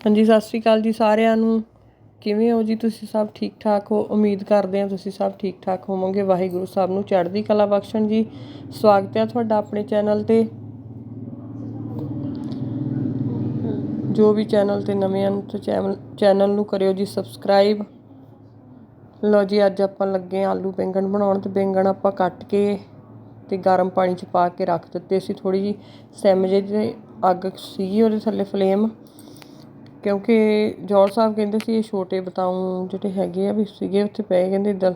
ਹਾਂਜੀ, ਸਤਿ ਸ਼੍ਰੀ ਅਕਾਲ ਜੀ ਸਾਰਿਆਂ ਨੂੰ। ਕਿਵੇਂ ਹੋ ਜੀ ਤੁਸੀਂ ਸਭ ਠੀਕ ਠਾਕ ਹੋ? ਉਮੀਦ ਕਰਦੇ ਹਾਂ ਤੁਸੀਂ ਸਭ ਠੀਕ ਠਾਕ ਹੋਵੋਗੇ। ਵਾਹਿਗੁਰੂ ਸਾਹਿਬ ਨੂੰ ਚੜ੍ਹਦੀ ਕਲਾ ਬਖਸ਼ਣ ਜੀ। ਸਵਾਗਤ ਹੈ ਤੁਹਾਡਾ ਆਪਣੇ ਚੈਨਲ ਤੇ। ਜੋ ਵੀ ਚੈਨਲ ਤੇ ਨਵੇਂ ਹਨ, ਤੇ ਚੈਨਲ ਚੈਨਲ ਨੂੰ ਕਰਿਓ ਜੀ ਸਬਸਕ੍ਰਾਈਬ। ਲਓ ਜੀ, ਅੱਜ ਆਪਾਂ ਲੱਗੇ ਹਾਂ ਆਲੂ ਬੈਂਗਣ ਬਣਾਉਣ। ਤੇ ਬੈਂਗਣ ਆਪਾਂ ਕੱਟ ਕੇ ਤੇ ਗਰਮ ਪਾਣੀ ਚ ਪਾ ਕੇ ਰੱਖ ਦਿੱਤੇ ਸੀ। ਥੋੜੀ ਜੀ ਸਿਮ ਜੇ ਤੇ ਅੱਗ ਸੀਗੀ ਉਹਦੇ ਥੱਲੇ ਫਲੇਮ। ਕਿਉਂਕਿ ਜੌਲ ਸਾਹਿਬ ਕਹਿੰਦੇ ਸੀ, ਇਹ ਛੋਟੇ ਬਤਾਉ ਜਿਹੜੇ ਹੈਗੇ ਆ ਵੀ ਸੀਗੇ, ਉੱਥੇ ਪਏ ਕਹਿੰਦੇ ਇਦਾਂ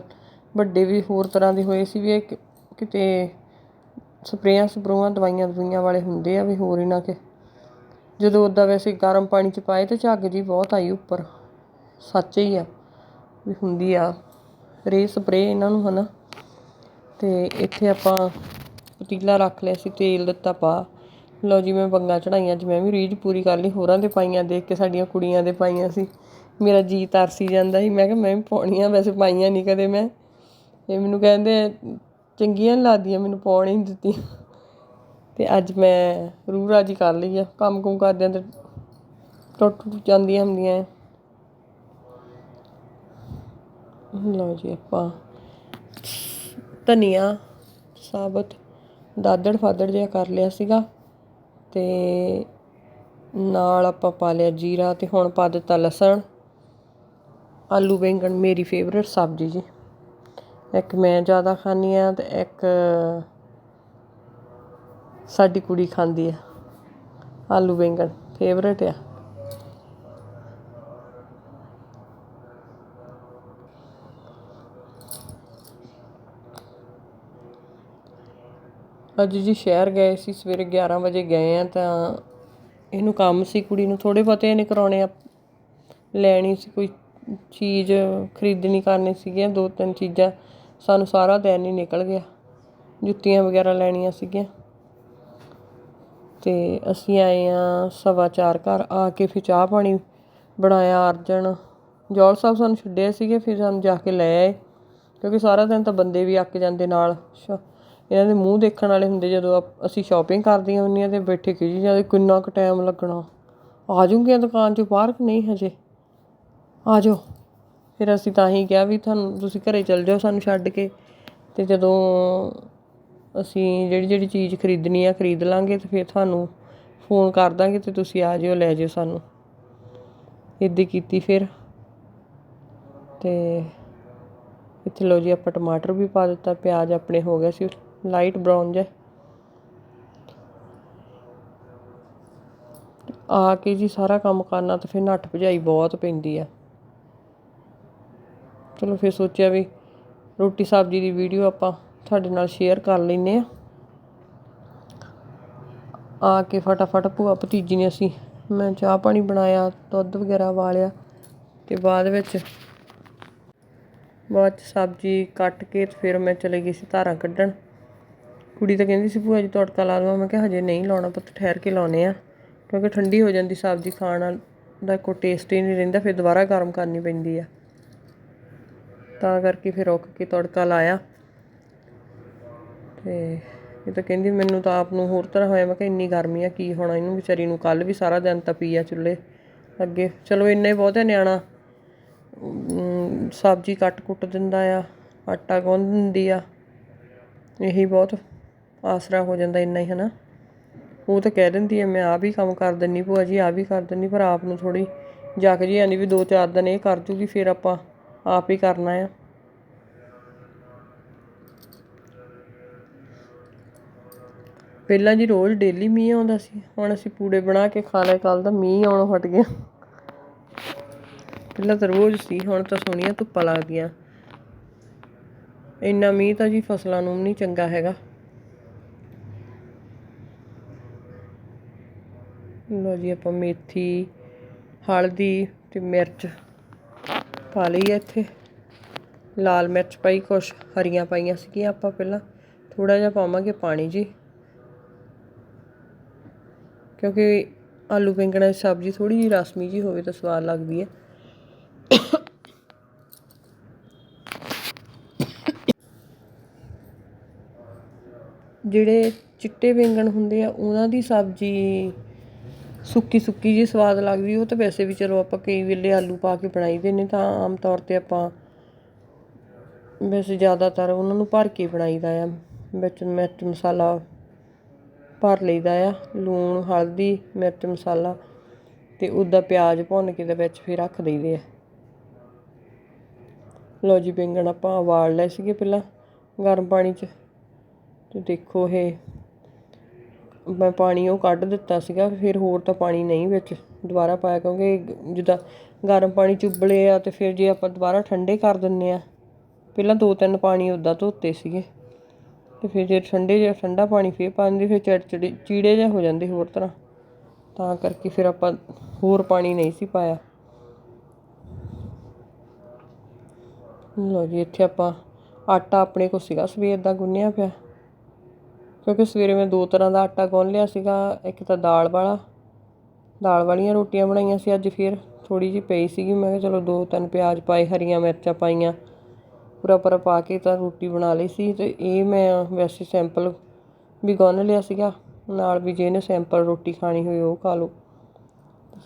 ਵੱਡੇ ਵੀ ਹੋਰ ਤਰ੍ਹਾਂ ਦੇ ਹੋਏ ਸੀ ਵੀ ਇਹ ਕਿ- ਕਿਤੇ ਸਪਰੇਆਂ ਸਪਰੂਆਂ, ਦਵਾਈਆਂ ਦਵਾਈਆਂ ਵਾਲੇ ਹੁੰਦੇ ਆ ਵੀ ਹੋਰ ਹੀ ਨਾ ਕਿ। ਜਦੋਂ ਉੱਦਾਂ ਵੈਸੇ ਗਰਮ ਪਾਣੀ ਚ ਪਾਏ ਤਾਂ ਝੱਗ ਜੀ ਬਹੁਤ ਆਈ ਉੱਪਰ। ਸੱਚ ਹੀ ਆ ਵੀ ਹੁੰਦੀ ਆ। ਰੇ ਸਪਰੇ ਇਹਨਾਂ ਨੂੰ ਹਨਾ। ਤੇ ਇੱਥੇ ਆਪਾਂ ਪਤੀਲਾ ਰੱਖ ਲਿਆ ਸੀ, ਤੇਲ ਦਿੱਤਾ ਪਾ। ਲਓ ਜੀ, ਮੈਂ ਬੰਗਾ ਚੜਾਈਆਂ ਅੱਜ ਮੈਂ ਵੀ ਰੀਝ ਪੂਰੀ ਕਰ ਲਈ, ਹੋਰਾਂ ਦੇ ਪਾਈਆਂ ਦੇਖ ਕੇ ਸਾਡੀਆਂ ਕੁੜੀਆਂ ਦੇ ਪਾਈਆਂ ਸੀ। ਮੇਰਾ ਜੀ ਤਰਸੀ ਜਾਂਦਾ ਸੀ। ਮੈਂ ਕਿਹਾ, ਮੈਂ ਵੀ ਪਾਉਣੀਆਂ, ਵੈਸੇ ਪਾਈਆਂ ਨਹੀਂ ਕਦੇ ਮੈਂ। ਇਹ ਮੈਨੂੰ ਕਹਿੰਦੇ, ਚੰਗੀਆਂ ਨੀ ਲੱਗਦੀਆਂ, ਮੈਨੂੰ ਪਾਉਣ ਹੀ ਨਹੀਂ ਦਿੱਤੀ ਤੇ ਅੱਜ ਮੈਂ ਰੂਹ ਰਾਜੀ ਕਰ ਲਈ ਆ। ਕੰਮ ਕੁਮ ਕਰਦਿਆਂ ਤੇ ਟੁੱਟ ਟੁੱਟ ਜਾਂਦੀਆਂ ਹੁੰਦੀਆਂ ਲਓ ਜੀ, ਆਪਾਂ ਧਨੀਆ, ਸਾਬਤ ਦਾਦੜ ਫਾਦੜ ਜਿਹਾ ਕਰ ਲਿਆ ਸੀਗਾ। ਅਤੇ ਨਾਲ ਆਪਾਂ ਪਾ ਲਿਆ ਜੀਰਾ ਅਤੇ ਹੁਣ ਪਾ ਦਿੱਤਾ ਲਸਣ। ਆਲੂ ਬੈਂਗਣ ਮੇਰੀ ਫੇਵਰੇਟ ਸਬਜ਼ੀ ਜੀ। ਇੱਕ ਮੈਂ ਜ਼ਿਆਦਾ ਖਾਂਦੀ ਹਾਂ ਅਤੇ ਇੱਕ ਸਾਡੀ ਕੁੜੀ ਖਾਂਦੀ ਆ। ਆਲੂ ਬੈਂਗਣ ਫੇਵਰੇਟ ਆ। ਅੱਜ ਜੀ ਸ਼ਹਿਰ ਗਏ ਸੀ, ਸਵੇਰੇ 11 ਵਜੇ ਗਏ ਹਾਂ ਤਾਂ ਇਹਨੂੰ ਕੰਮ ਸੀ ਕੁੜੀ ਨੂੰ ਥੋੜ੍ਹੇ ਬਹੁਤੇ ਨੇ ਕਰਾਉਣੇ ਆ। ਲੈਣੀ ਸੀ ਕੋਈ ਚੀਜ਼, ਖਰੀਦਣੀ ਕਰਨੀ ਸੀਗੀਆਂ, ਦੋ ਤਿੰਨ ਚੀਜ਼ਾਂ, ਸਾਨੂੰ ਸਾਰਾ ਦਿਨ ਹੀ ਨਿਕਲ ਗਿਆ। ਜੁੱਤੀਆਂ ਵਗੈਰਾ ਲੈਣੀਆਂ ਸੀਗੀਆਂ। ਅਤੇ ਅਸੀਂ ਆਏ ਹਾਂ ਸਵਾ ਚਾਰ ਘਰ, ਆ ਕੇ ਫਿਰ ਚਾਹ ਪਾਣੀ ਬਣਾਇਆ, ਅਰਜਨ। ਜੌਲ ਸਾਹਿਬ ਸਾਨੂੰ ਛੱਡਿਆ ਸੀਗੇ, ਫਿਰ ਸਾਨੂੰ ਜਾ ਕੇ ਲੈ ਆਏ। ਕਿਉਂਕਿ ਸਾਰਾ ਦਿਨ ਤਾਂ ਬੰਦੇ ਵੀ ਅੱਕ ਜਾਂਦੇ ਨਾਲ ਇਹਨਾਂ ਦੇ ਮੂੰਹ ਦੇਖਣ ਵਾਲੇ ਹੁੰਦੇ ਜਦੋਂ ਆਪ- ਅਸੀਂ ਸ਼ੋਪਿੰਗ ਕਰਦੀਆਂ ਹੁੰਦੀਆਂ ਅਤੇ ਬੈਠੇ ਖਿਜੀ ਜਾਂਦੇ ਕਿੰਨਾ ਕੁ ਟਾਈਮ ਲੱਗਣਾ। ਆ ਜੂੰਗੀਆਂ ਦੁਕਾਨ 'ਚੋਂ ਬਾਹਰ ਕਿ ਨਹੀਂ ਹਜੇ? ਆ ਜਾਓ। ਫਿਰ ਅਸੀਂ ਤਾਂ ਹੀ ਕਿਹਾ ਵੀ ਤੁਹਾਨੂੰ, ਤੁਸੀਂ ਘਰ ਚਲ ਜਾਓ ਸਾਨੂੰ ਛੱਡ ਕੇ। ਅਤੇ ਜਦੋਂ ਅਸੀਂ ਜਿਹੜੀ ਜਿਹੜੀ ਚੀਜ਼ ਖਰੀਦਣੀ ਆ ਖਰੀਦ ਲਾਂਗੇ ਤੇ ਫਿਰ ਤੁਹਾਨੂੰ ਫੋਨ ਕਰ ਦਾਂਗੇ ਤੇ ਤੁਸੀਂ ਆ ਜਿਓ ਲੈ ਜਿਓ ਸਾਨੂੰ। ਇੱਦਾਂ ਕੀਤੀ ਫਿਰ। ਅਤੇ ਇੱਥੇ ਲਓ ਜੀ ਆਪਾਂ ਟਮਾਟਰ ਵੀ ਪਾ ਦਿੱਤਾ, ਪਿਆਜ਼ ਆਪਣੇ ਹੋ ਗਿਆ ਸੀ ਲਾਈਟ ਬਰਾਊਨ ਜਿਹਾ ਆ ਕੇ ਜੀ ਸਾਰਾ ਕੰਮ ਕਰਨਾ ਤੇ ਫਿਰ ਨੱਠ ਭਜਾਈ ਬਹੁਤ ਪੈਂਦੀ ਆ। ਚਲੋ ਫਿਰ ਸੋਚਿਆ ਵੀ ਰੋਟੀ ਸਬਜ਼ੀ ਦੀ ਵੀਡੀਓ ਆਪਾਂ ਤੁਹਾਡੇ ਨਾਲ ਸ਼ੇਅਰ ਕਰ ਲੈਨੇ ਆ ਆ ਕੇ ਫਟਾਫਟ ਭੂਆ ਭਤੀਜੀ ਨੇ ਅਸੀਂ ਮੈਂ ਚਾਹ ਪਾਣੀ ਬਣਾਇਆ, ਦੁੱਧ ਵਗੈਰਾ ਵਾਲਿਆ ਤੇ ਬਾਅਦ ਵਿੱਚ ਬਾਅਦ 'ਚ ਸਬਜ਼ੀ ਕੱਟ ਕੇ ਫਿਰ ਮੈਂ ਚਲੇ ਗਈ ਸੀ ਧਾਰਾਂ ਕੱਢਣ। ਕੁੜੀ ਤਾਂ ਕਹਿੰਦੀ ਸੀ, ਭੂਆ ਜੀ, ਤੜਕਾ ਲਾ ਦਵਾਂ ਮੈਂ ਕਿਹਾ, ਹਜੇ ਨਹੀਂ ਲਾਉਣਾ ਪੁੱਤ, ਠਹਿਰ ਕੇ ਲਾਉਨੇ ਆ ਕਿਉਂਕਿ ਠੰਡੀ ਹੋ ਜਾਂਦੀ ਸਬਜ਼ੀ ਖਾਣ ਨਾਲ, ਦਾ ਕੋਈ ਟੇਸਟ ਹੀ ਨਹੀਂ ਰਹਿੰਦਾ, ਫਿਰ ਦੁਬਾਰਾ ਗਰਮ ਕਰਨੀ ਪੈਂਦੀ ਆ। ਤਾਂ ਕਰਕੇ ਫਿਰ ਰੁੱਕ ਕੇ ਤੜਕਾ ਲਾਇਆ। ਤੇ ਇਹ ਤਾਂ ਕਹਿੰਦੀ, ਮੈਨੂੰ ਤਾਂ ਆਪ ਨੂੰ ਹੋਰ ਤਰ੍ਹਾਂ ਹੋਇਆ। ਮੈਂ ਕਿਹਾ, ਇੰਨੀ ਗਰਮੀ ਆ, ਕੀ ਹੋਣਾ? ਇਹਨੂੰ ਵਿਚਾਰੀ ਨੂੰ ਕੱਲ ਵੀ ਸਾਰਾ ਦਿਨ ਤਪੀ ਆ ਚੁੱਲ੍ਹੇ ਅੱਗੇ। ਚਲੋ, ਇੰਨਾ ਹੀ ਬਹੁਤ ਹੈ ਨਿਆਣਾ। ਸਬਜ਼ੀ ਕੱਟ ਕੁੱਟ ਦਿੰਦਾ ਆ, ਆਟਾ ਗੁੰਨ ਦਿੰਦੀ ਆ। ਇਹੀ ਬਹੁਤ ਆਸਰਾ ਹੋ ਜਾਂਦਾ ਇੰਨਾ ਹੀ, ਹਨਾ? ਉਹ ਤਾਂ ਕਹਿ ਦਿੰਦੀ ਹੈ ਮੈਂ ਆਹ ਵੀ ਕੰਮ ਕਰ ਦਿੰਦੀ ਭੂਆ ਜੀ ਆਹ ਵੀ ਕਰ ਦਿੰਦੀ ਪਰ ਆਪ ਨੂੰ ਥੋੜ੍ਹੀ ਜੱਕ ਜੀ ਆਉਂਦੀ ਵੀ ਦੋ ਚਾਰ ਦਿਨ ਇਹ ਕਰ ਜੂਗੀ, ਫਿਰ ਆਪਾਂ ਆਪ ਹੀ ਕਰਨਾ ਆ। ਪਹਿਲਾਂ ਜੀ ਰੋਜ਼ ਡੇਲੀ ਮੀਂਹ ਆਉਂਦਾ ਸੀ, ਹੁਣ ਅਸੀਂ ਪੂੜੇ ਬਣਾ ਕੇ ਖਾ ਲਏ ਕੱਲ ਦਾ ਮੀਂਹ ਆਉਣੋਂ ਹਟ ਗਿਆ। ਪਹਿਲਾਂ ਤਾਂ ਰੋਜ਼ ਸੀ, ਹੁਣ ਤਾਂ ਸੋਹਣੀਆਂ ਧੁੱਪਾਂ ਲੱਗਦੀਆਂ। ਇੰਨਾ ਮੀਂਹ ਤਾਂ ਜੀ ਫਸਲਾਂ ਨੂੰ ਨਹੀਂ ਚੰਗਾ ਹੈਗਾ। ਲਓ ਜੀ, ਆਪਾਂ ਮੇਥੀ, ਹਲਦੀ ਤੇ ਮਿਰਚ ਪਾ ਲਈ ਆ ਇੱਥੇ। ਲਾਲ ਮਿਰਚ ਪਾਈ, ਕੁਛ ਹਰੀਆਂ ਪਾਈਆਂ ਸੀਗੀਆਂ ਆਪਾਂ ਪਹਿਲਾਂ। ਥੋੜਾ ਜਿਹਾ ਪਾਵਾਂਗੇ ਪਾਣੀ ਜੀ। ਕਿਉਂਕਿ ਆਲੂ ਬੈਂਗਣਾ ਦੀ ਸਬਜ਼ੀ ਥੋੜੀ ਜਿਹੀ ਰਸਮੀ ਜੀ ਹੋਵੇ ਤਾਂ ਸਵਾਦ ਲੱਗਦੀ ਹੈ। ਜਿਹੜੇ ਚਿੱਟੇ ਬੈਂਗਣ ਹੁੰਦੇ ਆ, ਉਹਨਾਂ ਦੀ ਸਬਜ਼ੀ ਸੁੱਕੀ ਸੁੱਕੀ ਜਿਹੀ ਸਵਾਦ ਲੱਗਦੀ, ਉਹ ਤਾਂ ਵੈਸੇ ਵੀ ਚਲੋ ਆਪਾਂ ਕਈ ਵੇਲੇ ਆਲੂ ਪਾ ਕੇ ਬਣਾਈਦੇ ਨੇ, ਤਾਂ ਆਮ ਤੌਰ ਤੇ ਆਪਾਂ ਵੈਸੇ ਜ਼ਿਆਦਾਤਰ ਉਹਨਾਂ ਨੂੰ ਭਰ ਕੇ ਬਣਾਈਦਾ ਆ। ਵਿੱਚ ਮਿਰਚ ਮਸਾਲਾ ਭਰ ਲਈਦਾ ਆ, ਲੂਣ, ਹਲਦੀ, ਮਿਰਚ ਮਸਾਲਾ ਤੇ ਉਹਦਾ ਪਿਆਜ਼ ਭੁੰਨ ਕੇ ਦੇ ਵਿੱਚ ਫਿਰ ਰੱਖ ਦਈਦੇ ਆ। ਲਓ ਜੀ ਬੈਂਗਣ ਆਪਾਂ ਉਬਾਲ ਲਏ ਸੀਗੇ ਪਹਿਲਾਂ ਗਰਮ ਪਾਣੀ 'ਚ ਤੇ ਦੇਖੋ ਇਹ ਮੈਂ ਪਾਣੀ ਉਹ ਕੱਢ ਦਿੱਤਾ ਸੀਗਾ, ਫਿਰ ਹੋਰ ਤਾਂ ਪਾਣੀ ਨਹੀਂ ਵਿੱਚ ਦੁਬਾਰਾ ਪਾਇਆ, ਕਿਉਂਕਿ ਜਿੱਦਾਂ ਗਰਮ ਪਾਣੀ 'ਚ ਉਬਲੇ ਆ ਅਤੇ ਫਿਰ ਜੇ ਆਪਾਂ ਦੁਬਾਰਾ ਠੰਡੇ ਕਰ ਦਿੰਦੇ ਹਾਂ ਪਹਿਲਾਂ ਦੋ ਤਿੰਨ ਪਾਣੀ ਉੱਦਾਂ ਧੋਤੇ ਸੀਗੇ ਅਤੇ ਫਿਰ ਜੇ ਠੰਡੇ ਜਿਹਾ, ਠੰਡਾ ਪਾਣੀ ਫੇਰ ਪਾਉਂਦੇ ਫਿਰ ਚੜਚੜੇ ਚੀੜੇ ਜਿਹੇ ਹੋ ਜਾਂਦੇ ਹੋਰ ਤਰ੍ਹਾਂ, ਤਾਂ ਕਰਕੇ ਫਿਰ ਆਪਾਂ ਹੋਰ ਪਾਣੀ ਨਹੀਂ ਸੀ ਪਾਇਆ। ਲਓ ਜੀ, ਇੱਥੇ ਆਪਾਂ ਆਟਾ ਆਪਣੇ ਕੋਲ ਸੀਗਾ, ਸਵੇਰ ਦਾ ਗੁੰਨਿਆ ਪਿਆ। ਕਿਉਂਕਿ ਸਵੇਰੇ ਮੈਂ ਦੋ ਤਰ੍ਹਾਂ ਦਾ ਆਟਾ ਗੁੰਨ ਲਿਆ ਸੀਗਾ, ਇੱਕ ਤਾਂ ਦਾਲ ਵਾਲਾ। ਦਾਲ ਵਾਲੀਆਂ ਰੋਟੀਆਂ ਬਣਾਈਆਂ ਸੀ ਅੱਜ ਫਿਰ। ਥੋੜੀ ਜਿਹੀ ਪਈ ਸੀਗੀ, ਮੈਂ ਕਿਹਾ ਚਲੋ ਦੋ ਤਿੰਨ ਪਿਆਜ਼ ਪਾਏ, ਹਰੀਆਂ ਮਿਰਚਾਂ ਪਾਈਆਂ। ਪੂਰਾ ਪੂਰਾ ਪਾ ਕੇ ਤਾਂ ਰੋਟੀ ਬਣਾ ਲਈ ਸੀ ਤੇ ਇਹ ਮੈਂ ਵੈਸੇ ਸੈਂਪਲ ਵੀ ਗੁੰਨ ਲਿਆ ਸੀਗਾ। ਨਾਲ ਵੀ ਜਿਹਨੇ ਸੈਂਪਲ ਰੋਟੀ ਖਾਣੀ ਹੋਈ ਉਹ ਖਾ ਲਓ।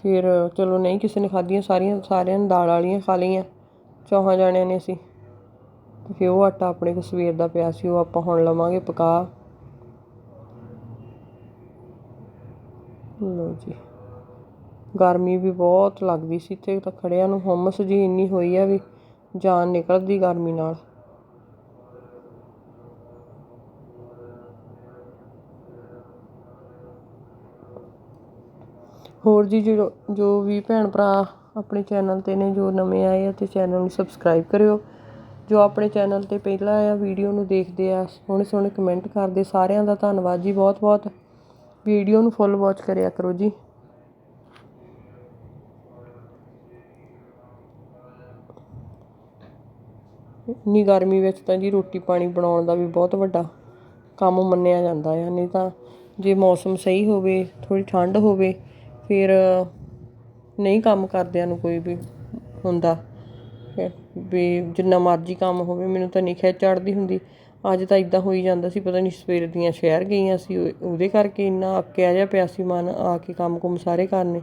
ਫਿਰ ਚਲੋ ਨਹੀਂ ਕਿਸੇ ਨੇ ਖਾਧੀਆਂ, ਸਾਰੀਆਂ ਸਾਰਿਆਂ ਨੇ ਦਾਲ ਵਾਲੀਆਂ ਖਾ ਲਈਆਂ। ਚੌਹਾਂ ਜਾਣਿਆਂ ਨੇ ਅਸੀਂ। ਫਿਰ ਉਹ ਆਟਾ ਆਪਣੇ ਕੋਲ ਸਵੇਰ ਦਾ ਪਿਆ ਸੀ, ਉਹ ਆਪਾਂ ਹੁਣ ਲਵਾਂਗੇ ਪਕਾ। ਲਓ ਜੀ। ਗਰਮੀ ਵੀ ਬਹੁਤ ਲੱਗਦੀ ਸੀ, ਇੱਥੇ ਤਾਂ ਖੜ੍ਹਿਆਂ ਨੂੰ ਹੁਮਸ ਜਿਹੀ ਇੰਨੀ ਹੋਈ ਆ ਵੀ ਜਾਨ ਨਿਕਲਦੀ ਗਰਮੀ ਨਾਲ। ਹੋਰ ਜੀ, ਜੋ ਜੋ ਵੀ ਭੈਣ ਭਰਾ ਆਪਣੇ ਚੈਨਲ ਤੇ ਨੇ, ਜੋ ਨਵੇਂ ਆਏ ਆ ਤੇ ਚੈਨਲ ਨੂੰ ਸਬਸਕ੍ਰਾਈਬ ਕਰਿਓ। ਜੋ ਆਪਣੇ ਚੈਨਲ ਤੇ ਪਹਿਲਾਂ ਆ ਵੀਡੀਓ ਨੂੰ ਦੇਖਦੇ ਆ ਸੋਹਣੇ ਸੋਹਣੇ ਕਮੈਂਟ ਕਰਦੇ ਸਾਰਿਆਂ ਦਾ ਧੰਨਵਾਦ ਜੀ ਬਹੁਤ ਬਹੁਤ ਵੀਡੀਓ ਨੂੰ ਫੁੱਲ ਵਾਚ ਕਰਿਆ ਕਰੋ ਜੀ। ਇੰਨੀ ਗਰਮੀ ਵਿੱਚ ਤਾਂ ਜੀ ਰੋਟੀ ਪਾਣੀ ਬਣਾਉਣ ਦਾ ਵੀ ਬਹੁਤ ਵੱਡਾ ਕੰਮ ਮੰਨਿਆ ਜਾਂਦਾ ਹੈ ਨਹੀਂ ਤਾਂ ਜੇ ਮੌਸਮ ਸਹੀ ਹੋਵੇ ਥੋੜੀ ਠੰਡ ਹੋਵੇ, ਫਿਰ ਨਹੀਂ ਕੰਮ ਕਰਦਿਆਂ ਨੂੰ ਕੋਈ ਵੀ ਹੁੰਦਾ। ਵੀ ਜਿੰਨਾ ਮਰਜ਼ੀ ਕੰਮ ਹੋਵੇ, ਮੈਨੂੰ ਤਾਂ ਨਹੀਂ ਖਿੱਚ ਚੜਦੀ ਹੁੰਦੀ। ਅੱਜ ਤਾਂ ਇਦਾਂ ਹੋਈ ਜਾਂਦਾ ਸੀ, ਪਤਾ ਨਹੀਂ ਸਵੇਰ ਦੀਆਂ ਸ਼ਹਿਰ ਗਈਆਂ ਸੀ ਉਹਦੇ ਕਰਕੇ ਇੰਨਾ ਅੱਕਿਆ ਜਿਹਾ ਪਿਆ ਸੀ ਮਨ ਆ ਕੇ ਕੰਮ ਕੁਮ ਸਾਰੇ ਕਰਨੇ।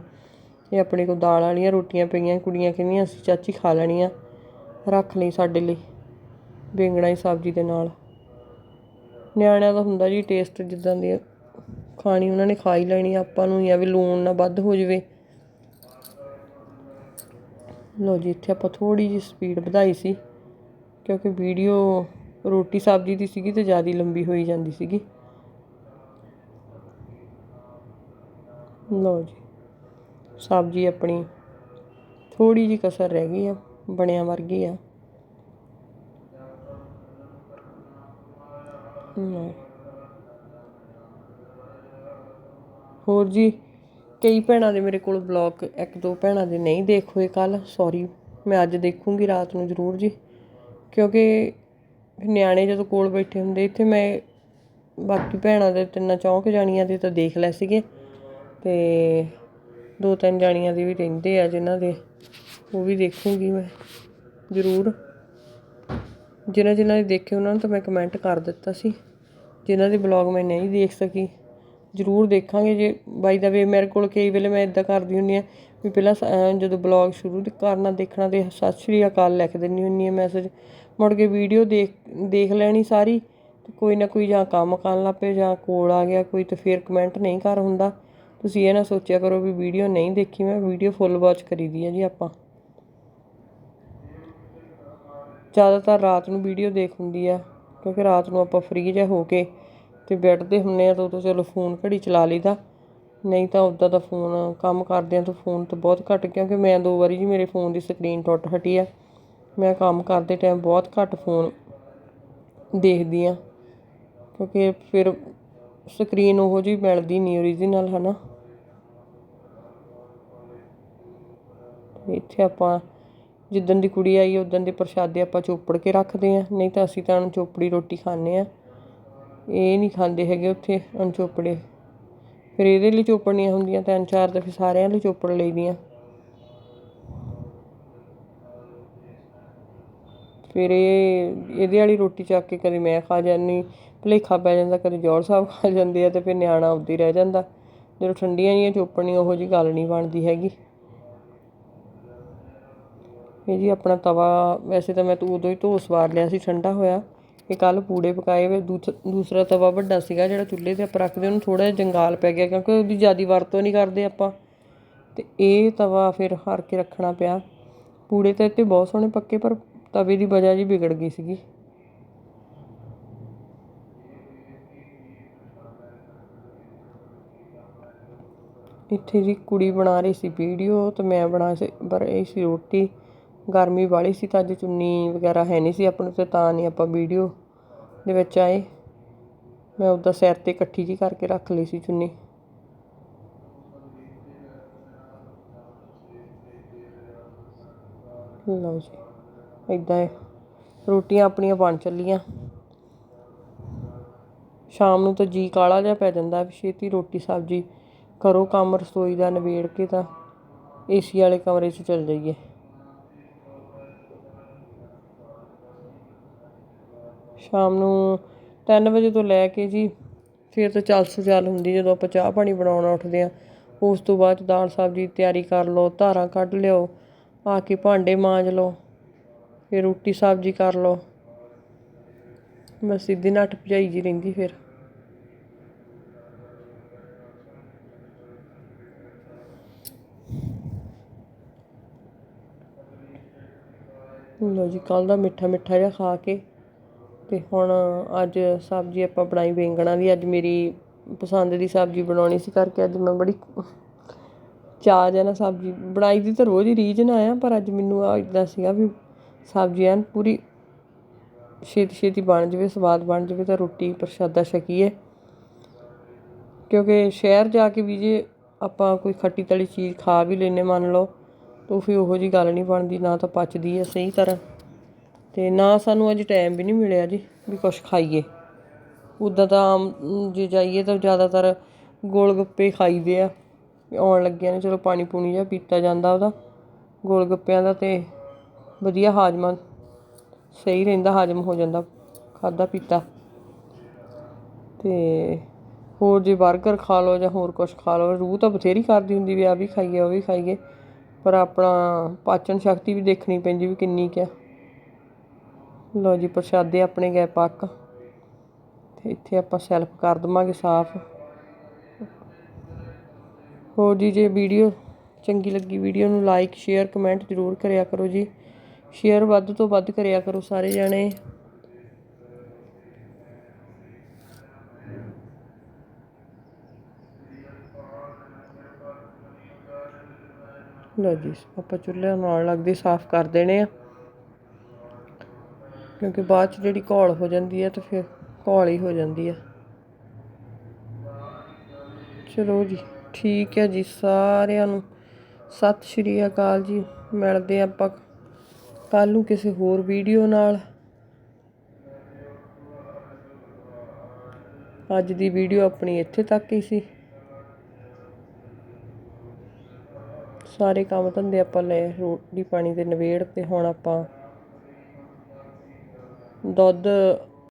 ਇਹ ਆਪਣੇ ਕੋਲ ਦਾਲ ਵਾਲੀਆਂ ਰੋਟੀਆਂ ਪਈਆਂ, ਕੁੜੀਆਂ ਕਹਿੰਦੀਆਂ ਅਸੀਂ ਚਾਚੀ ਖਾ ਲੈਣੀਆਂ, ਰੱਖ ਲਈ ਸਾਡੇ ਲਈ ਬੇਂਗਣਾ ਦੀ ਸਬਜ਼ੀ ਦੇ ਨਾਲ। ਨਿਆਣਿਆਂ ਦਾ ਹੁੰਦਾ ਜੀ ਟੇਸਟ ਜਿੱਦਾਂ ਦੀ ਖਾਣੀ ਉਹਨਾਂ ਨੇ ਖਾ ਹੀ ਲੈਣੀ, ਆਪਾਂ ਨੂੰ ਜਾਂ ਵੀ ਲੂਣ ਨਾ ਵੱਧ ਹੋ ਜਾਵੇ। ਲੋ ਜੀ, ਇੱਥੇ ਆਪਾਂ ਥੋੜੀ ਜਿਹੀ ਸਪੀਡ ਵਧਾਈ ਸੀ, ਕਿਉਂਕਿ ਵੀਡੀਓ ਰੋਟੀ ਸਬਜ਼ੀ ਦੀ ਸੀਗੀ ਤੇ ਜ਼ਿਆਦਾ ਲੰਬੀ ਹੋਈ ਜਾਂਦੀ ਸੀਗੀ। ਲਓ ਜੀ, ਸਬਜ਼ੀ ਆਪਣੀ ਥੋੜੀ ਜਿਹੀ ਕਸਰ ਰਹਿ ਗਈ ਆ, ਬਣਿਆ ਵਰਗੀ ਆ। ਹੋਰ ਜੀ, ਕਈ ਭੈਣਾਂ ਦੇ ਮੇਰੇ ਕੋਲ ਬਲੌਗ, ਇੱਕ ਦੋ ਭੈਣਾਂ ਦੇ ਨਹੀਂ ਦੇਖ ਹੋਏ ਕੱਲ ਸੌਰੀ ਮੈਂ ਅੱਜ ਦੇਖੂੰਗੀ ਰਾਤ ਨੂੰ ਜ਼ਰੂਰ ਜੀ, ਕਿਉਂਕਿ ਨਿਆਣੇ ਜਦੋਂ ਕੋਲ ਬੈਠੇ ਹੁੰਦੇ, ਇੱਥੇ ਮੈਂ ਬਾਕੀ ਭੈਣਾਂ ਦੇ ਤਿੰਨਾਂ ਚੌਂਕ ਜਾਣੀਆਂ ਦੇ ਤਾਂ ਦੇਖ ਲਏ ਸੀਗੇ ਅਤੇ ਦੋ ਤਿੰਨ ਜਾਣੀਆਂ ਦੇ ਵੀ ਰਹਿੰਦੇ ਆ ਜਿਨ੍ਹਾਂ ਦੇ, ਉਹ ਵੀ ਦੇਖੂੰਗੀ ਮੈਂ ਜ਼ਰੂਰ। ਜਿਨ੍ਹਾਂ ਜਿਨ੍ਹਾਂ ਨੇ ਦੇਖੇ ਉਹਨਾਂ ਨੂੰ ਤਾਂ ਮੈਂ ਕਮੈਂਟ ਕਰ ਦਿੱਤਾ ਸੀ। ਜਿਨ੍ਹਾਂ ਦੇ ਬਲੌਗ ਮੈਂ ਨਹੀਂ ਦੇਖ ਸਕੀ, ਜ਼ਰੂਰ ਦੇਖਾਂਗੇ ਜੇ ਬਾਈ ਦਾ ਵੇ ਮੇਰੇ ਕੋਲ ਕਈ ਵੇਲੇ ਮੈਂ ਇਦਾਂ ਕਰਦੀ ਹੁੰਦੀ ਆ ਵੀ ਪਹਿਲਾਂ ਜਦੋਂ ਬਲੌਗ ਸ਼ੁਰੂ ਕਰਨਾ ਦੇਖਣਾ ਤੇ ਸਤਿ ਸ਼੍ਰੀ ਅਕਾਲ ਲਿਖ ਦਿੰਦੀ ਹੁੰਦੀ ਆ ਮੈਸੇਜ ਮੁੜ ਕੇ ਵੀਡੀਓ ਦੇਖ ਦੇਖ ਲੈਣੀ ਸਾਰੀ, ਤੇ ਕੋਈ ਨਾ ਕੋਈ ਜਾਂ ਕੰਮ ਕਰਨ ਲੱਗ ਪਏ, ਜਾਂ ਕੋਲ ਆ ਗਿਆ ਕੋਈ, ਤਾਂ ਫਿਰ ਕਮੈਂਟ ਨਹੀਂ ਕਰ ਹੁੰਦਾ। ਤੁਸੀਂ ਇਹ ਨਾ ਸੋਚਿਆ ਕਰੋ ਵੀ ਵੀਡੀਓ ਨਹੀਂ ਦੇਖੀ, ਮੈਂ ਵੀਡੀਓ ਫੁੱਲ ਵਾਚ ਕਰੀਦੀ ਆ ਜੀ ਆਪਾਂ। ਜ਼ਿਆਦਾਤਰ ਰਾਤ ਨੂੰ ਵੀਡੀਓ ਦੇਖ ਹੁੰਦੀ ਆ, ਕਿਉਂਕਿ ਰਾਤ ਨੂੰ ਆਪਾਂ ਫ੍ਰੀ ਜਿਹਾ ਹੋ ਕੇ ਤੇ ਬੈੱਡ ਤੇ ਹੁੰਨੇ ਆ, ਤਾਂ ਉਦੋਂ ਚਲੋ ਫੋਨ ਘੜੀ ਚਲਾ ਲਈਦਾ। ਨਹੀਂ ਤਾਂ ਉਦਾਂ ਦਾ ਫੋਨ ਕੰਮ ਕਰਦੇ ਕਰਦਿਆਂ ਤਾਂ ਫੋਨ ਤਾਂ ਬਹੁਤ ਘੱਟ, ਕਿਉਂਕਿ ਮੈਂ ਦੋ ਵਾਰੀ ਜੀ ਮੇਰੇ ਫੋਨ ਦੀ ਸਕਰੀਨ ਟੁੱਟ ਹਟੀ ਆ। ਮੈਂ ਕੰਮ ਕਰਦੇ ਟਾਈਮ ਬਹੁਤ ਘੱਟ ਫੋਨ ਦੇਖਦੀ ਹਾਂ, ਕਿਉਂਕਿ ਫਿਰ ਸਕਰੀਨ ਉਹੋ ਜਿਹੀ ਮਿਲਦੀ ਨਹੀਂ ਓਰੀਜਨਲ ਹੈ ਨਾ ਇੱਥੇ ਆਪਾਂ ਜਿੱਦਣ ਦੀ ਕੁੜੀ ਆਈ ਉਦੋਂ ਦੇ ਪ੍ਰਸ਼ਾਦੇ ਆਪਾਂ ਚੋਪੜ ਕੇ ਰੱਖਦੇ ਆ ਨਹੀਂ ਤਾਂ ਅਸੀਂ ਤਾਂ ਅਣਚੋਪੜੀ ਰੋਟੀ ਖਾਂਦੇ ਆ ਇਹ ਨਹੀਂ ਖਾਂਦੇ ਹੈਗੇ ਉੱਥੇ ਅਣਚੋਪੜੇ। ਫਿਰ ਇਹਦੇ ਲਈ ਚੋਪੜਨੀਆਂ ਹੁੰਦੀਆਂ, ਤਿੰਨ ਚਾਰ ਤਾਂ ਫਿਰ ਸਾਰਿਆਂ ਲਈ ਚੋਪੜ ਲਈਦੀਆਂ। ਫਿਰ ਇਹ, ਇਹਦੇ ਵਾਲੀ ਰੋਟੀ ਚੱਕ ਕੇ ਕਦੇ ਮੈਂ ਖਾ ਜਾਂਦੀ, ਭੁਲੇਖਾ ਪੈ ਜਾਂਦਾ, ਕਦੇ ਜੌਲ ਸਾਹਿਬ ਖਾ ਜਾਂਦੇ ਆ ਅਤੇ ਫਿਰ ਨਿਆਣਾ ਉੱਦਾਂ ਹੀ ਰਹਿ ਜਾਂਦਾ। ਜਦੋਂ ਠੰਡੀਆਂ ਜਿਹੀਆਂ ਚੋਪਣੀਆਂ ਉਹੋ ਜਿਹੀ ਗੱਲ ਨਹੀਂ ਬਣਦੀ ਹੈਗੀ। ਇਹ ਜੀ ਆਪਣਾ ਤਵਾ, ਵੈਸੇ ਤਾਂ ਮੈਂ ਤਾਂ ਉਦੋਂ ਹੀ ਧੋ ਸਵਾਰ ਲਿਆ ਸੀ, ਠੰਡਾ ਹੋਇਆ। ਇਹ ਕੱਲ ਪੂੜੇ ਪਕਾਏ ਵੇ ਦੂਥ- ਦੂਸਰਾ ਤਵਾ ਵੱਡਾ ਸੀਗਾ ਜਿਹੜਾ ਚੁੱਲ੍ਹੇ ਤੇ ਆਪਾਂ ਰੱਖਦੇ, ਉਹਨੂੰ ਥੋੜਾ ਜਿਹਾ ਜੰਗਾਲ ਪੈ ਗਿਆ ਕਿਉਂਕਿ ਉਹਦੀ ਜ਼ਿਆਦੀ ਵਰਤੋਂ ਨਹੀਂ ਕਰਦੇ ਆਪਾਂ। ਤੇ ਇਹ ਤਵਾ ਫਿਰ ਹਾਰ ਕੇ ਰੱਖਣਾ ਪਿਆ। ਪੂੜੇ ਤਾਂ ਇੱਥੇ ਬਹੁਤ ਸੋਹਣੇ ਪੱਕੇ, ਪਰ ਤਵੇ ਦੀ ਵਜ੍ਹਾ ਜੀ ਵਿਗੜ ਗਈ ਸੀਗੀ। ਇੱਥੇ ਜੀ ਕੁੜੀ ਬਣਾ ਰਹੀ ਸੀ ਵੀਡੀਓ ਤੇ ਮੈਂ ਬਣਾ ਸੀ, ਪਰ ਇਹ ਸੀ ਰੋਟੀ। ਗਰਮੀ ਵਾਲੀ ਸੀ ਤਾਂ ਅੱਜ ਚੁੰਨੀ ਵਗੈਰਾ ਹੈ ਨਹੀਂ ਸੀ ਆਪਣੇ ਤੇ, ਤਾਂ ਨਹੀਂ ਆਪਾਂ ਵੀਡੀਓ ਦੇ ਵਿੱਚ ਆਏ। ਮੈਂ ਉਹਦਾ ਸਿਰ ਤੇ ਇਕੱਠੀ ਜੀ ਕਰਕੇ ਰੱਖ ਲਈ ਸੀ ਚੁੰਨੀ। ਲਓ ਜੀ। ਇੱਦਾਂ ਰੋਟੀਆਂ ਆਪਣੀਆਂ ਬਣ ਚੱਲੀਆਂ। ਸ਼ਾਮ ਨੂੰ ਤਾਂ ਜੀਅ ਕਾਲਾ ਜਿਹਾ ਪੈ ਜਾਂਦਾ ਵੀ ਛੇਤੀ ਰੋਟੀ ਸਬਜ਼ੀ ਕਰੋ ਕੰਮ, ਰਸੋਈ ਦਾ ਨਿਬੇੜ ਕੇ ਤਾਂ ਏ ਸੀ ਵਾਲੇ ਕਮਰੇ 'ਚ ਚਲ ਜਾਈਏ। ਸ਼ਾਮ ਨੂੰ 3 ਵਜੇ ਤੋਂ ਲੈ ਕੇ ਜੀ ਫਿਰ ਤਾਂ ਚੱਲ ਸੁ ਚੱਲ ਹੁੰਦੀ ਜਦੋਂ ਆਪਾਂ ਚਾਹ ਪਾਣੀ ਬਣਾਉਣਾ ਉੱਠਦੇ ਆ ਉਸ ਤੋਂ ਬਾਅਦ ਦਾਲ ਸਬਜ਼ੀ ਦੀ ਤਿਆਰੀ ਕਰ ਲਓ, ਧਾਰਾਂ ਕੱਢ ਲਿਓ ਆ ਕੇ ਭਾਂਡੇ ਮਾਂਜ ਲਓ। ਫਿਰ ਰੋਟੀ ਸਬਜ਼ੀ ਕਰ ਲਓ। ਮੈਂ ਸਿੱਧੀ ਨੱਠ ਭਜਾਈ ਜੀ ਰਹਿੰਦੀ ਫਿਰ। ਲਓ ਜੀ ਕੱਲ ਦਾ ਮਿੱਠਾ ਮਿੱਠਾ ਜਿਹਾ ਖਾ ਕੇ ਤੇ ਹੁਣ ਅੱਜ ਸਬਜ਼ੀ ਆਪਾਂ ਬਣਾਈ ਬੈਂਗਣਾ ਦੀ। ਅੱਜ ਮੇਰੀ ਪਸੰਦ ਦੀ ਸਬਜ਼ੀ ਬਣਾਉਣੀ ਸੀ ਕਰਕੇ ਅੱਜ ਮੈਂ ਬੜੀ ਚਾਅ ਜਿਹਾ ਨਾ ਸਬਜ਼ੀ ਬਣਾਈ ਦੀ ਤਾਂ ਰੋਜ਼ ਹੀ ਰੀਝ ਨਾ ਆ ਪਰ ਅੱਜ ਮੈਨੂੰ ਆ ਇਦਾਂ ਸੀਗਾ ਵੀ ਸਬਜ਼ੀ ਐਨ ਪੂਰੀ ਛੇਤੀ ਛੇਤੀ ਬਣ ਜਾਵੇ, ਸਵਾਦ ਬਣ ਜਾਵੇ ਤਾਂ ਰੋਟੀ ਪ੍ਰਸ਼ਾਦਾ ਛਕੀਏ। ਕਿਉਂਕਿ ਸ਼ਹਿਰ ਜਾ ਕੇ ਵੀ ਜੇ ਆਪਾਂ ਕੋਈ ਖੱਟੀ ਤਲੀ ਚੀਜ਼ ਖਾ ਵੀ ਲੈਨੇ ਮੰਨ ਲਓ, ਤਾਂ ਫਿਰ ਉਹੋ ਜੀ ਗੱਲ ਨਹੀਂ ਬਣਦੀ, ਨਾ ਤਾਂ ਪਚਦੀ ਹੈ ਸਹੀ ਤਰ੍ਹਾਂ। ਤੇ ਨਾ ਸਾਨੂੰ ਅੱਜ ਟਾਈਮ ਵੀ ਨਹੀਂ ਮਿਲਿਆ ਜੀ ਵੀ ਕੁਝ ਖਾਈਏ। ਉੱਦਾਂ ਤਾਂ ਆਮ ਜੇ ਜਾਈਏ ਤਾਂ ਜ਼ਿਆਦਾਤਰ ਗੋਲ ਗੱਪੇ ਖਾਈਦੇ ਆ। ਵੀ ਆਉਣ ਲੱਗਿਆ ਨੇ, ਚਲੋ ਪਾਣੀ ਪੂਣੀ ਜਿਹਾ ਪੀਤਾ ਜਾਂਦਾ ਉਹਦਾ ਗੋਲ ਗੱਪਿਆਂ ਦਾ ਤੇ ਵਧੀਆ ਹਾਜ਼ਮਾ, ਸਹੀ ਰਹਿੰਦਾ, ਹਾਜ਼ਮ ਹੋ ਜਾਂਦਾ ਖਾਦਾ ਪੀਤਾ। ਤੇ ਹੋਰ ਜੇ 버ਗਰ ਖਾ ਲਓ ਜਾਂ ਹੋਰ ਕੁਝ ਖਾ ਲਓ, ਰੂਹ ਤਾਂ ਬਥੇਰੀ ਕਰਦੀ ਹੁੰਦੀ ਵੀ ਆ ਵੀ ਖਾਈਏ, ਉਹ ਵੀ ਖਾਈਏ, ਪਰ ਆਪਣਾ ਪਾਚਨ ਸ਼ਕਤੀ ਵੀ ਦੇਖਣੀ ਪੈਂਦੀ ਵੀ ਕਿੰਨੀ ਕੁ ਲਓ ਜੀ, ਪ੍ਰਸ਼ਾਦੇ ਆਪਣੇ ਗਏ ਪੱਕ। ਤੇ ਇੱਥੇ ਆਪਾਂ ਸੈਲਫ ਕਰ ਦਵਾਂਗੇ ਸਾਫ਼। ਹੋਰ ਜੀ, ਜੇ ਵੀਡੀਓ ਚੰਗੀ ਲੱਗੀ ਵੀਡੀਓ ਨੂੰ ਲਾਈਕ ਸ਼ੇਅਰ ਕਮੈਂਟ ਜ਼ਰੂਰ ਕਰਿਆ ਕਰੋ ਜੀ। ਸ਼ੇਅਰ ਵੱਧ ਤੋਂ ਵੱਧ ਕਰਿਆ ਕਰੋ ਸਾਰੇ ਜਣੇ। ਲਓ ਜੀ, ਆਪਾਂ ਚੁੱਲ੍ਹੇ ਨਾਲ ਲੱਗਦੇ ਸਾਫ਼ ਕਰ ਦੇਣੇ ਆ। ਕਿਉਂਕਿ ਬਾਅਦ ਚ ਜਿਹੜੀ ਘੋਲ ਹੋ ਜਾਂਦੀ ਹੈ ਤਾਂ ਫਿਰ ਘੋਲ ਹੀ ਹੋ ਜਾਂਦੀ ਹੈ ਚਲੋ ਜੀ, ਠੀਕ ਹੈ ਜੀ ਸਾਰਿਆਂ ਨੂੰ। ਸਤਿ ਸ਼੍ਰੀ ਅਕਾਲ ਜੀ, ਮਿਲਦੇ ਹਾਂ ਆਪਾਂ ਕੱਲ ਨੂੰ ਕਿਸੇ ਹੋਰ ਵੀਡੀਓ ਨਾਲ। ਅੱਜ ਦੀ ਵੀਡੀਓ ਆਪਣੀ ਇੱਥੇ ਤੱਕ ਹੀ ਸੀ। ਸਾਰੇ ਕੰਮ ਧੰਦੇ ਆਪਾਂ ਲੈ ਰੋਟੀ ਪਾਣੀ ਦੇ ਨਵੇੜ ਤੇ ਹੁਣ ਆਪਾਂ ਦੁੱਧ